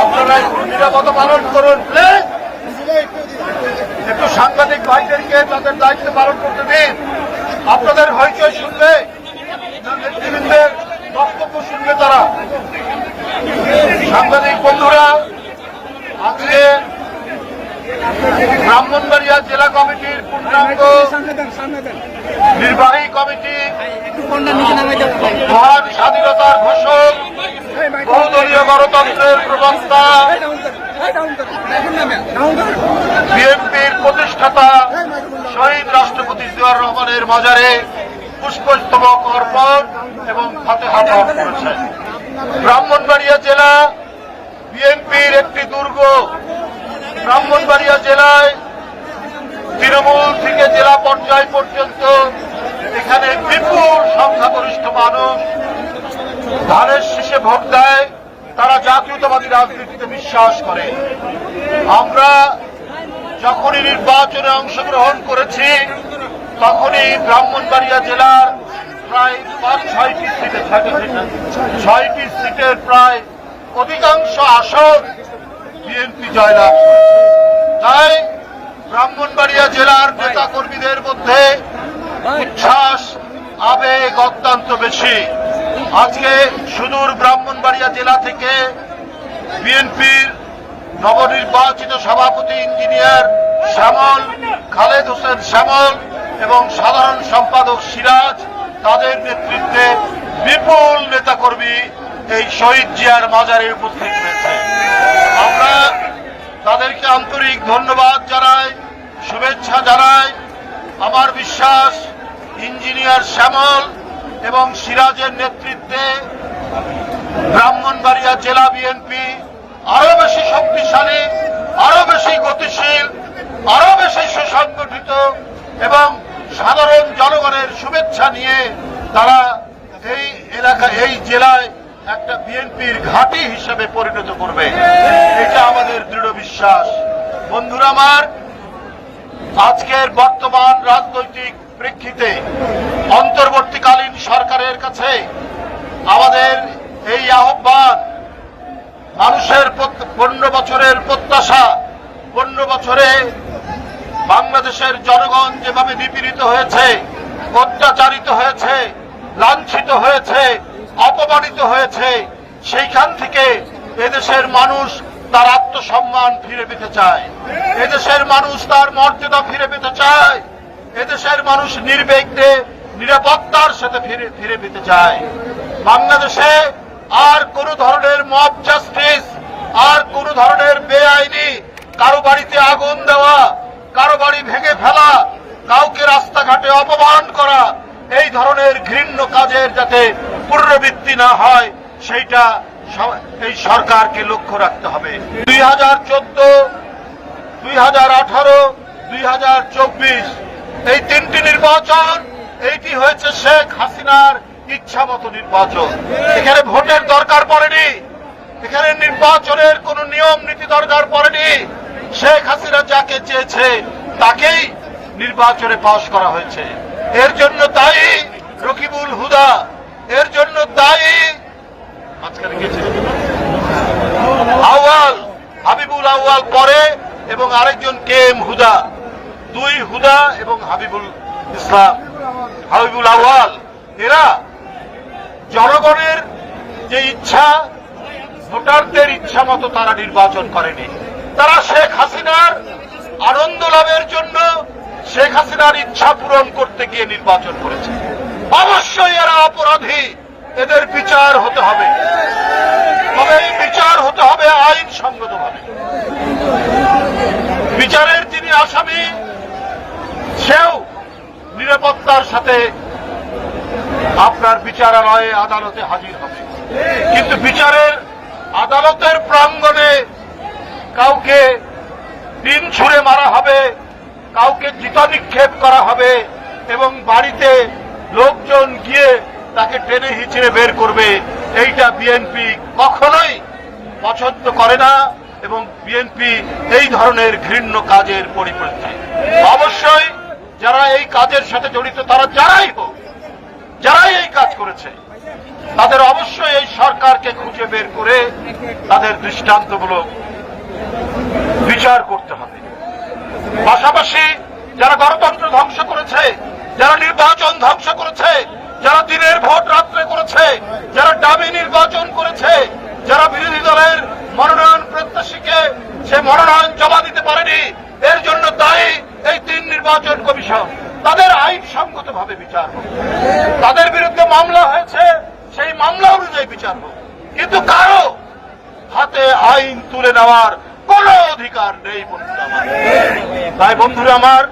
আপনারা নিরাপদ পালন করুন একটু সাংবাদিক ভাইদেরকে তাদের দায়িত্ব পালন করতে দিন। আপনাদের হইচই শুনবে বক্তব্য শুনবে তারা। সাংবাদিক বন্ধুরা, আজকে ব্রাহ্মণবাড়িয়া জেলা কমিটির পূর্ণাঙ্গ নির্বাহী কমিটি মহান স্বাধীনতার ঘোষক, বহুদলীয় গণতন্ত্রের প্রবক্তা, বিএনপির প্রতিষ্ঠাতা, শহীদ রাষ্ট্রপতি জিয়াউর রহমানের মাজারে পুষ্পস্তবক অর্পণ এবং ফাতেহা পাঠ করেছেন। ব্রাহ্মণবাড়িয়া জেলা বিএনপির একটি দুর্গ ব্রাহ্মণবাড়িয়া জেলায়, তৃণমূল থেকে জেলা পর্যায় পর্যন্ত এখানে বিপুল সংখ্যাগরিষ্ঠ মানুষ ধানের শেষে ভোট দেয়, তারা জাতীয়তাবাদী রাজনীতিতে বিশ্বাস করে। আমরা যখনই নির্বাচনে অংশগ্রহণ করেছি, তখনই ব্রাহ্মণবাড়িয়া জেলার প্রায় পাঁচ ছয়টি সিটে ছয়টি ছয়টি সিটের প্রায় অধিকাংশ আসন বিএনপি জয়লাভ তাই ব্রাহ্মণবাড়িয়া জেলার নেতা কর্মীদের মধ্যে উচ্ছ্বাস, আবেগ অত্যন্ত বেশি। আজকে সুদূর ব্রাহ্মণবাড়িয়া জেলা থেকে বিএনপির নবনির্বাচিত সভাপতি ইঞ্জিনিয়ার শ্যামল, খালেদ হোসেন শ্যামল এবং সাধারণ সম্পাদক সিরাজ তাদের নেতৃত্বে বিপুল নেতাকর্মী এই শহীদ জিয়ার মাজারে উপস্থিত হয়েছে। আমরা তাদেরকে আন্তরিক ধন্যবাদ জানাই, শুভেচ্ছা জানাই। আমার বিশ্বাস, ইঞ্জিনিয়ার শ্যামল এবং সিরাজের নেতৃত্বে ব্রাহ্মণবাড়িয়া জেলা বিএনপি আরও বেশি শক্তিশালী, আরও বেশি গতিশীল আরও বেশি সুসংগঠিত এবং সাধারণ জনগণের শুভেচ্ছা নিয়ে তারা এই এলাকা এই জেলায় একটা বিএনপির ঘাঁটি হিসেবে পরিণত করবে এটা আমাদের দৃঢ় বিশ্বাস বন্ধুরা আমার আজকের বর্তমান রাজনৈতিক প্রেক্ষিতে অন্তর্বর্তীকালীন সরকারের কাছে আমাদের এই আহ্বান, মানুষের পনেরো বছরের প্রত্যাশা পনেরো বছরে বাংলাদেশের জনগণ যেভাবে নিপীড়িত হয়েছে, অত্যাচারিত হয়েছে, লাঞ্ছিত হয়েছে, অপমানিত হয়েছে, সেইখান থেকে এদেশের মানুষ তার আত্মসম্মান ফিরে পেতে চায়। এদেশের মানুষ তার মর্যাদা ফিরে পেতে চায়। এদেশের মানুষ নির্বিঘ্নে নিরাপত্তার সাথে ফিরে ফিরে পেতে চায়। বাংলাদেশে আর কোন ধরনের মব জাস্টিস, আর কোন ধরনের বেআইনি, কারও বাড়িতে আগুন দেওয়া, কারও বাড়ি ভেঙে ফেলা, কাউকে রাস্তাঘাটে অপমান করা, এই ধরনের ঘৃণ্য কাজের যাতে পুনরাবৃত্তি না হয়, সেইটা এই সরকারকে লক্ষ্য রাখতে হবে। দুই হাজার চোদ্দ, দুই হাজার আঠারো, দুই হাজার চব্বিশ, এই তিনটি নির্বাচন, এইটি হয়েছে শেখ হাসিনার ইচ্ছা মতো নির্বাচন। এখানে ভোটের দরকার পড়েনি। এখানে নির্বাচনের কোন নিয়ম নীতি দরকার পড়েনি। শেখ হাসিনা যাকে চেয়েছে, তাকেই নির্বাচনে পাশ করা হয়েছে। এর জন্য দায়ী রকিবুল হুদা। এর জন্য দায়ী মাঝখানে হাবিবুল আউয়াল পরে এবং আরেকজন কে এম হুদা? দুই হুদা এবং হাবিবুল ইসলাম। হাবিবুল আউয়াল, এরা জনগণের যে ইচ্ছা, ভোটারদের ইচ্ছা মতো তারা নির্বাচন করেনি। তারা শেখ হাসিনার আনন্দ লাভের জন্য শেখ হাসিনার ইচ্ছা পূরণ করতে গিয়ে নির্বাচন করেছে। অবশ্যই এরা অপরাধী। এদের বিচার হতে হবে। তবে এই বিচার হতে হবে আইনসঙ্গতভাবে বিচারের যিনি আসামি, সেও নিরাপত্তার সাথে আপনার বিচারালয়ে আদালতে হাজির হবে। কিন্তু বিচারের আদালতের প্রাঙ্গণে কাউকে দিন ছুঁড়ে মারা হবে, কাউকে জিতা নিক্ষেপ করা হবে এবং বাড়িতে লোকজন গিয়ে তাকে টেনে হিচড়ে বের করবে, এইটা বিএনপি কখনোই পছন্দ করে না এবং বিএনপি এই ধরনের ঘৃণ্য কাজের পরিপ্রেক্ষিতে অবশ্যই যারা এই কাজের সাথে জড়িত, তারা যারাই হোক যারা করেছে, তাদের অবশ্যই এই সরকারকে খুঁজে বের করে তাদের দৃষ্টান্তমূলক বিচার করতে হবে। পাশাপাশি যারা গণতন্ত্র ধ্বংস করেছে, যারা নির্বাচন ধ্বংস করেছে যারা দিনের ভোট রাত্রে করেছে, যারা ডামি নির্বাচন করেছে, যারা বিরোধী দলের মনোনয়ন প্রত্যাশীকে সে মনোনয়ন জমা দিতে পারেনি, এর জন্য দায়ী এই তিন নির্বাচন কমিশন। তাদের আইনসঙ্গত ভাবে বিচার তাদের বিরুদ্ধে মামলা হয়েছে, সেই মামলা অনুযায়ী বিচার হোক। কিন্তু কারও হাতে আইন তুলে নেওয়ার কোন অধিকার নেই বন্ধুরা তাই বন্ধুরা আমার,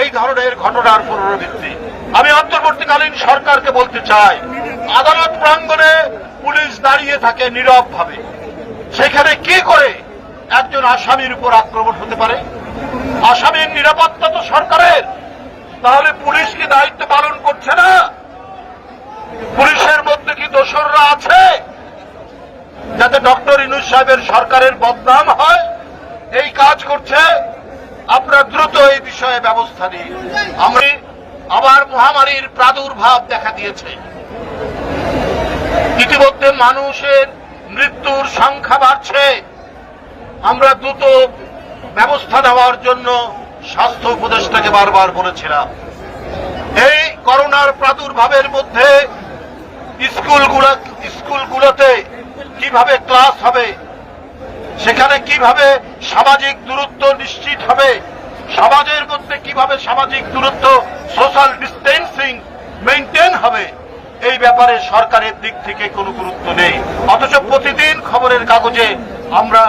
এই ধরনের ঘটনার পুনরাবৃত্তি আমি অন্তর্বর্তীকালীন সরকারকে বলতে চাই, আদালত প্রাঙ্গণে পুলিশ দাঁড়িয়ে থাকে নীরব ভাবে সেখানে কি করে একজন আসামির উপর আক্রমণ হতে পারে? আসামির নিরাপত্তা তো সরকারের। তাহলে পুলিশ কি দায়িত্ব পালন করছে না? পুলিশের মধ্যে কি দোসররা আছে? যাতে ডক্টর ইনুস সাহেবের সরকারের বদনাম হয়? এই কাজ করছে। আপনারা দ্রুত এই বিষয়ে ব্যবস্থা নিন। আমি আবার মহামারীর প্রাদুর্ভাব দেখা দিয়েছে। ইতিমধ্যে মানুষের মৃত্যুর সংখ্যা বাড়ছে। আমরা দ্রুত ব্যবস্থা নেওয়ার জন্য স্বাস্থ্য উপদেষ্টাকে বারবার বলেছিলাম। এই করোনার প্রাদুর্ভাবের মধ্যে স্কুলগুলো স্কুলগুলোতে কীভাবে ক্লাস হবে, সেখানে কীভাবে সামাজিক দূরত্ব নিশ্চিত হবে সমাজের মধ্যে কীভাবে সামাজিক দূরত্ব সোশ্যাল ডিস্টেন্সিং মেনটেন হবে, এই ব্যাপারে সরকারের দিক থেকে কোনো গুরুত্ব নেই। অথচ প্রতিদিন খবরের কাগজে আমরা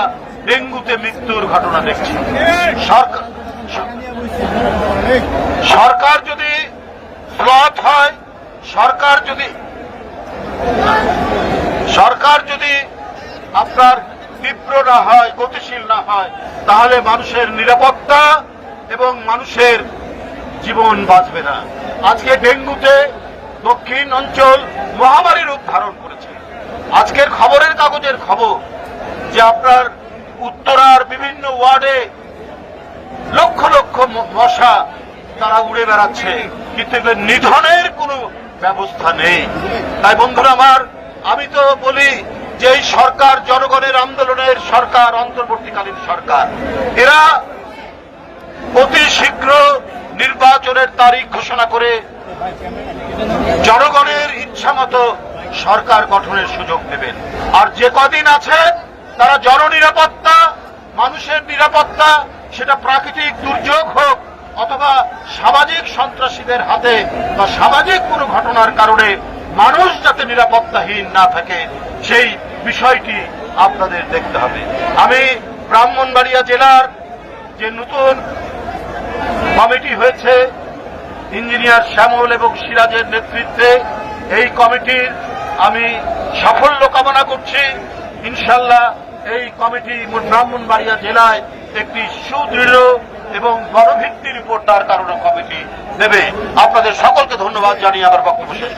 ডেঙ্গুতে মৃত্যুর ঘটনা দেখছি। সরকার সরকার যদি স্লথ হয়, সরকার যদি সরকার যদি আপনার তীব্র না হয়, গতিশীল না হয়, তাহলে মানুষের নিরাপত্তা এবং মানুষের জীবন বাঁচবে না। আজকে ডেঙ্গুতে দক্ষিণ অঞ্চল মহামারী রূপ ধারণ করেছে। আজকের খবরের কাগজের খবর যে আপনার উত্তরার বিভিন্ন ওয়ার্ডে লক্ষ লক্ষ মশা তারা উড়ে বেড়াচ্ছে, কিন্তু নিধনের কোনো ব্যবস্থা নেই। তাই বন্ধুরা আমার, আমি তো বলি যে এই সরকার জনগণের আন্দোলনের সরকার, অন্তর্বর্তীকালীন সরকার, এরা নির্বাচনের তারিখ ঘোষণা করে জনগণের ইচ্ছা মতো সরকার গঠনের সুযোগ দেবেন। আর যে কদিন আছে, তারা জননিরাপত্তা, মানুষের নিরাপত্তা, সেটা প্রাকৃতিক দুর্যোগ হোক অথবা সামাজিক সন্ত্রাসীদের হাতে বা সামাজিক কোনো ঘটনার কারণে মানুষ যাতে নিরাপত্তাহীন না থাকে, সেই বিষয়টি আপনাদের দেখতে হবে। আমি ব্রাহ্মণবাড়িয়া জেলার যে নতুন কমিটি হয়েছে ইঞ্জিনিয়ার শ্যামল এবং সিরাজের নেতৃত্বে এই কমিটির আমি সাফল্য কামনা করছি ইনশাল্লাহ এই কমিটি ব্রাহ্মণবাড়িয়া জেলায় একটি সুদৃঢ় এবং গণভিত্তির উপর তার কারণে কমিটি দেবে আপনাদের সকলকে ধন্যবাদ জানিয়ে আমার বক্তব্য শেষ।